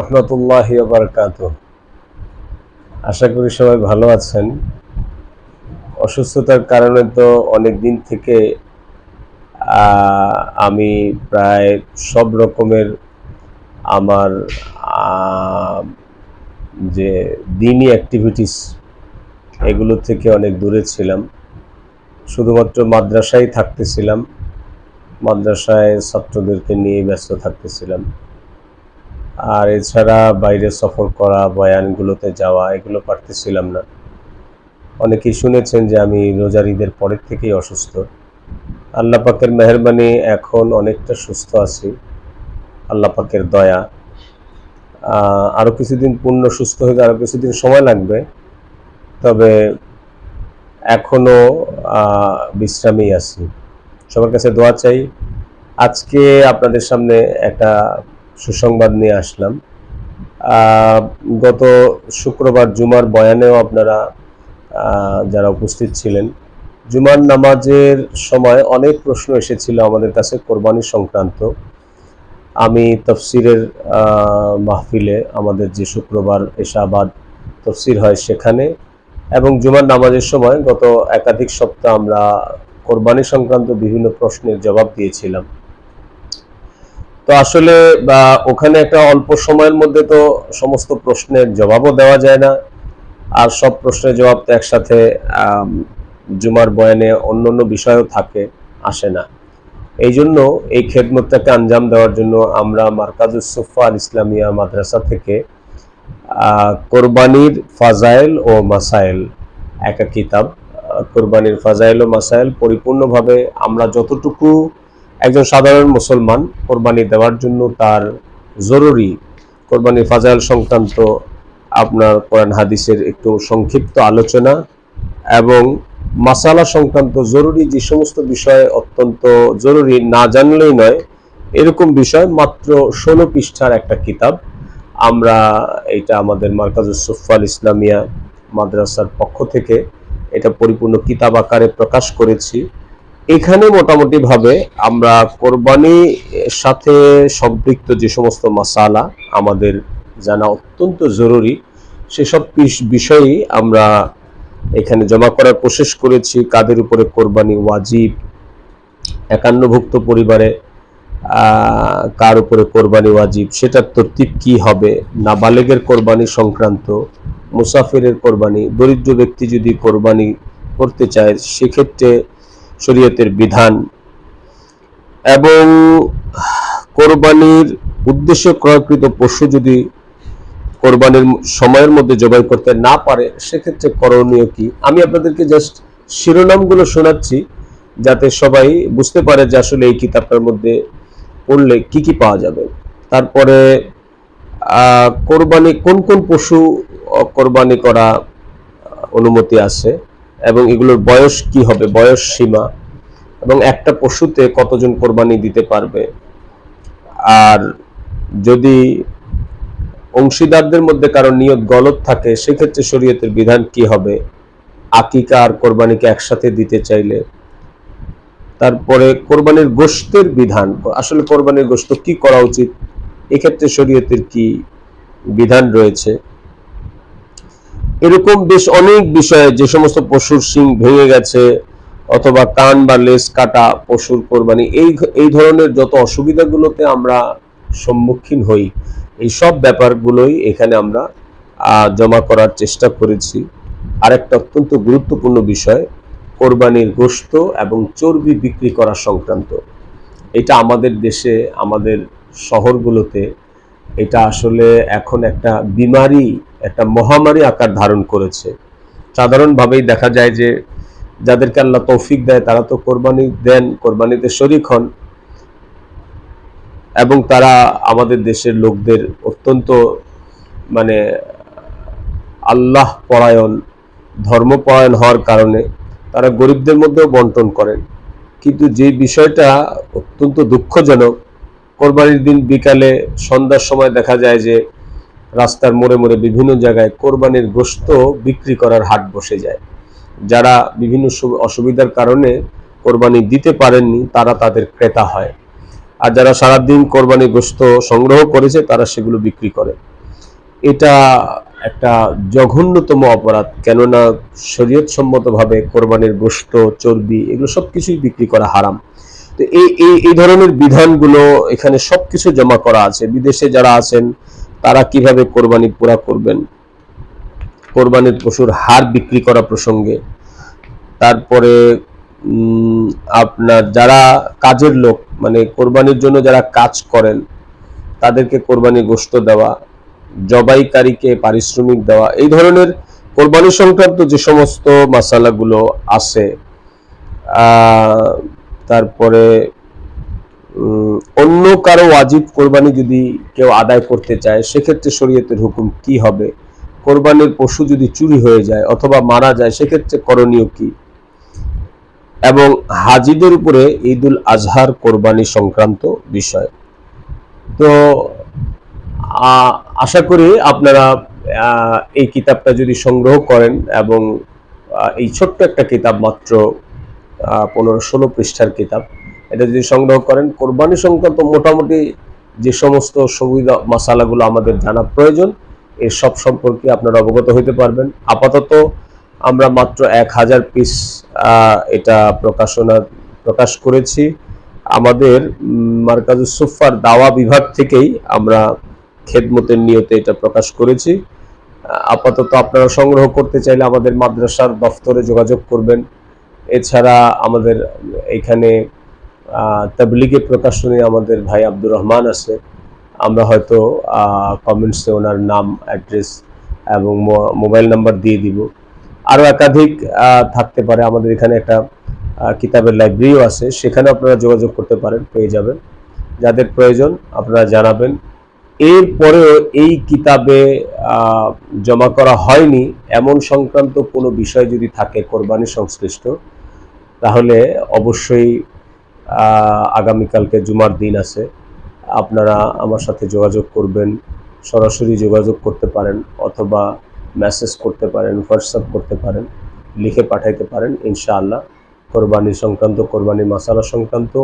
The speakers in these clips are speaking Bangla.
রহমতুল্লাহ বারকাত আশা করি সবাই ভালো আছেন। অসুস্থতার কারণে তো অনেক দিন থেকে আমি প্রায় সব রকমের আমার যে দিনই অ্যাক্টিভিটিস এগুলো থেকে অনেক দূরে ছিলাম। শুধুমাত্র মাদ্রাসায় থাকতেছিলাম। মাদ্রাসায় ছাত্রদেরকে নিয়ে ব্যস্ত থাকতেছিলাম। আর এছাড়া বাইরে সফর করা, বয়ানগুলোতে যাওয়া, এগুলো পারতেছিলাম না। অনেকেই শুনেছেন যে আমি রোজার ঈদের পরের থেকেই অসুস্থ। আল্লাহ পাকের মেহরবানি এখন অনেকটা সুস্থ আছি। আল্লাহ পাকের দয়া। আরও আরও কিছুদিন পূর্ণ সুস্থ হতে আরও কিছুদিন সময় লাগবে। তবে এখনও বিশ্রামেই আছি। সবার কাছে দোয়া চাই। আজকে আপনাদের সামনে একটা সুসংবাদ নিয়ে আসলাম। গত শুক্রবার জুমার বয়ানেও আপনারা যারা উপস্থিত ছিলেন, জুমার নামাজের সময় অনেক প্রশ্ন এসেছিল আমাদের কাছে কোরবানি সংক্রান্ত। আমি তফসিরের মাহফিলে আমাদের যে শুক্রবার এশাবাদ তফসির হয় সেখানে এবং জুমার নামাজের সময় গত একাধিক সপ্তাহ আমরা কোরবানি সংক্রান্ত বিভিন্ন প্রশ্নের জবাব দিয়েছিলাম। তো আসলে ওখানে একটা অল্প সময়ের মধ্যে তো সমস্ত প্রশ্নের জবাবও দেওয়া যায় না। আর সব প্রশ্নের জবাব তো একসাথে জুমার বয়ানে অন্য অন্য বিষয়ও থাকে, আসে না। এই জন্য এই খেদমতটাকে আঞ্জাম দেওয়ার জন্য আমরা মার্কাজুস সুফা আল ইসলামিয়া মাদ্রাসা থেকে কোরবানির ফাজাইল ও মাসাইল, একা কিতাব কোরবানির ফাজাইল ও মাসাইল পরিপূর্ণভাবে আমরা যতটুকু একজন সাধারণ মুসলমান কোরবানি দেওয়ার জন্য তার জরুরি কোরবানি ফাজাল সংক্রান্ত আপনার কোরআন হাদিসের একটু সংক্ষিপ্ত আলোচনা এবং মাসালা সংক্রান্ত জরুরি যে সমস্ত বিষয় অত্যন্ত জরুরি না জানলেই নয়, এরকম বিষয় মাত্র ষোলো পৃষ্ঠার একটা কিতাব। আমরা এটা আমাদের মার্কাজুস সুফাল ইসলামিয়া মাদ্রাসার পক্ষ থেকে এটা পরিপূর্ণ কিতাব আকারে প্রকাশ করেছি। এখানে মোটামুটি ভাবে আমরা কোরবানি সাথে সম্পৃক্ত যে সমস্ত মাসালা আমাদের জানা অত্যন্ত জরুরি, সেসব বিষয়ই আমরা এখানে জমা করার প্রসেস করেছি। কাদের উপরে কোরবানি ওয়াজিব, একান্নভুক্ত পরিবারে কার উপরে কোরবানি ওয়াজিব, সেটার তরতিব কি হবে, নাবালেগের কোরবানি সংক্রান্ত, মুসাফিরের কোরবানি, দরিদ্র ব্যক্তি যদি কোরবানি করতে চায়, সেক্ষেত্রে শরীয়তের বিধান। এবং কোরবানির উদ্দেশ্যে ক্রয়কৃত পশু যদি কোরবানির সময়ের মধ্যে জবাই করতে না পারে, সেক্ষেত্রে করণীয় কি? আমি আপনাদেরকে জাস্ট শিরোনামগুলো শোনাচ্ছি, যাতে সবাই বুঝতে পারে যে আসলে এই কিতাবটার মধ্যে পড়লে কি কি পাওয়া যাবে। তারপরে কোরবানি কোন কোন পশু কোরবানি করা অনুমতি আছে? এবং এগুলোর বয়স কি হবে? বয়স সীমা। এবং একটা পশুতে কতজন কোরবানি দিতে পারবে? আর যদি অংশীদারদের মধ্যে কারও নিয়ত গলত থাকে, সেক্ষেত্রে শরীয়তের বিধান কি হবে? আকিকা আর কোরবানিকে একসাথে দিতে চাইলে। তারপরে কোরবানির গোশতের বিধান। আসলে কোরবানির গোশত কি করা উচিত? এক্ষেত্রে শরীয়তের কি বিধান রয়েছে? এরকম বেশ অনেক বিষয়ে যে সমস্ত পশুর শিং ভেঙে গেছে অথবা কান বা লেস কাটা পশুর কোরবানি, এই এই ধরনের যত অসুবিধাগুলোতে আমরা সম্মুখীন হই, এই সব ব্যাপারগুলোই এখানে আমরা জমা করার চেষ্টা করেছি। আরেকটা অত্যন্ত গুরুত্বপূর্ণ বিষয়, কোরবানির গোশত এবং চর্বি বিক্রি করা সংক্রান্ত। এটা আমাদের দেশে, আমাদের শহরগুলোতে এটা আসলে এখন একটা বিমারি একটা মহামারী আকার ধারণ করেছে। সাধারণভাবেই দেখা যায় যে, যাদেরকে আল্লাহ তৌফিক দেয়, তারা তো কোরবানি দেন, কোরবানিতে শরিক হন। এবং তারা আমাদের দেশের লোকদের অত্যন্ত মানে আল্লাহ পরায়ণ ধর্মপরায়ণ হওয়ার কারণে তারা গরিবদের মধ্যেও বন্টন করেন। কিন্তু যে বিষয়টা অত্যন্ত দুঃখজনক, কোরবানির দিন বিকালে সন্ধ্যার সময় দেখা যায় যে রাস্তার মোড়ে মোড়ে বিভিন্ন জায়গায় কোরবানির গোশত বিক্রি করার হাট বসে যায়। যারা বিভিন্ন অসুবিধার কারণে কোরবানি দিতে পারেননি, তারা তাদের ক্রেতা হয়। আর যারা সারাদিন কোরবানি গোস্ত সংগ্রহ করেছে, তারা সেগুলো বিক্রি করে। এটা একটা জঘন্যতম অপরাধ, কেননা শরীয়ত সম্মতভাবে কোরবানির গোশত, চর্বি এগুলো সব কিছুই বিক্রি করা হারাম। তো এই এই ধরনের বিধানগুলো এখানে সবকিছু জমা করা আছে। বিদেশে যারা আছেন তারা কীভাবে কোরবানি পুরা করবেন? কোরবানির পশুর হার বিক্রি করা প্রসঙ্গে। তারপরে আপনার যারা কাজের লোক মানে কোরবানির জন্য যারা কাজ করেন, তাদেরকে কোরবানি গোশত দেওয়া, জবাইকারীকে পারিশ্রমিক দেওয়া, এই ধরনের কোরবানি সংক্রান্ত যে সমস্ত মশালাগুলো আছে তারপরে অন্য কারও ওয়াজিব কোরবানি যদি কেউ আদায় করতে চায়, সেক্ষেত্রে শরীয়তের হুকুম কি হবে? কোরবানির পশু যদি চুরি হয়ে যায় অথবা মারা যায়, সেক্ষেত্রে করণীয় কি? এবং হাজিদের উপরে ঈদুল আজহার কোরবানি সংক্রান্ত বিষয়। তো আশা করি আপনারা এই কিতাবটা যদি সংগ্রহ করেন এবং এই ছোট্ট একটা কিতাব মাত্র পনেরো ষোলো পৃষ্ঠার কিতাব এটা যদি সংগ্রহ করেন কোরবানি সংক্রান্ত মোটামুটি যে সমস্ত সুবিধা মশালাগুলো আমাদের জানা প্রয়োজন এর সব সম্পর্কে আপনারা অবগত হইতে পারবেন। আপাতত আমরা মাত্র এক হাজার পিস এটা প্রকাশনা প্রকাশ করেছি। আমাদের উম, মার্কাজুস সুফার দাওয়া বিভাগ থেকেই আমরা খেদমতের নিয়তে এটা প্রকাশ করেছি। আপাতত আপনারা সংগ্রহ করতে চাইলে আমাদের মাদ্রাসার দফতরে যোগাযোগ করবেন। এছাড়া আমাদের এখানে তাবলিগে প্রকাশনী আমাদের ভাই আব্দুর রহমান আছে। আমরা হয়তো কমেন্টসে ওনার নাম অ্যাড্রেস এবং মোবাইল নাম্বার দিয়ে দিব। আরও একাধিক থাকতে পারে। আমাদের এখানে একটা কিতাবের লাইব্রেরিও আছে। সেখানে আপনারা যোগাযোগ করতে পারেন, পেয়ে যাবেন। যাদের প্রয়োজন, আপনারা জানাবেন। এরপরেও এই কিতাবে জমা করা হয়নি। এমন সংক্রান্ত কোনো বিষয় যদি থাকে কোরবানি সংশ্লিষ্ট, তাহলে অবশ্যই আগামীকালকে জুমার দিন আছে। আপনারা আমার সাথে যোগাযোগ করবেন, সরাসরি যোগাযোগ করতে পারেন অথবা মেসেজ করতে পারেন হোয়াটসঅ্যাপ করতে পারেন, লিখে পাঠাইতে পারেন, ইনশাআল্লাহ। কোরবানি সংক্রান্ত কোরবানি মশালা সংক্রান্ত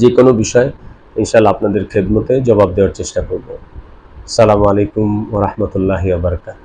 যে কোনো বিষয় ইনশাআল্লাহ আপনাদের খেদমতে জবাব দেওয়ার চেষ্টা করব। সালামু আলাইকুম ওরহমতুল্লাহি আবরকাত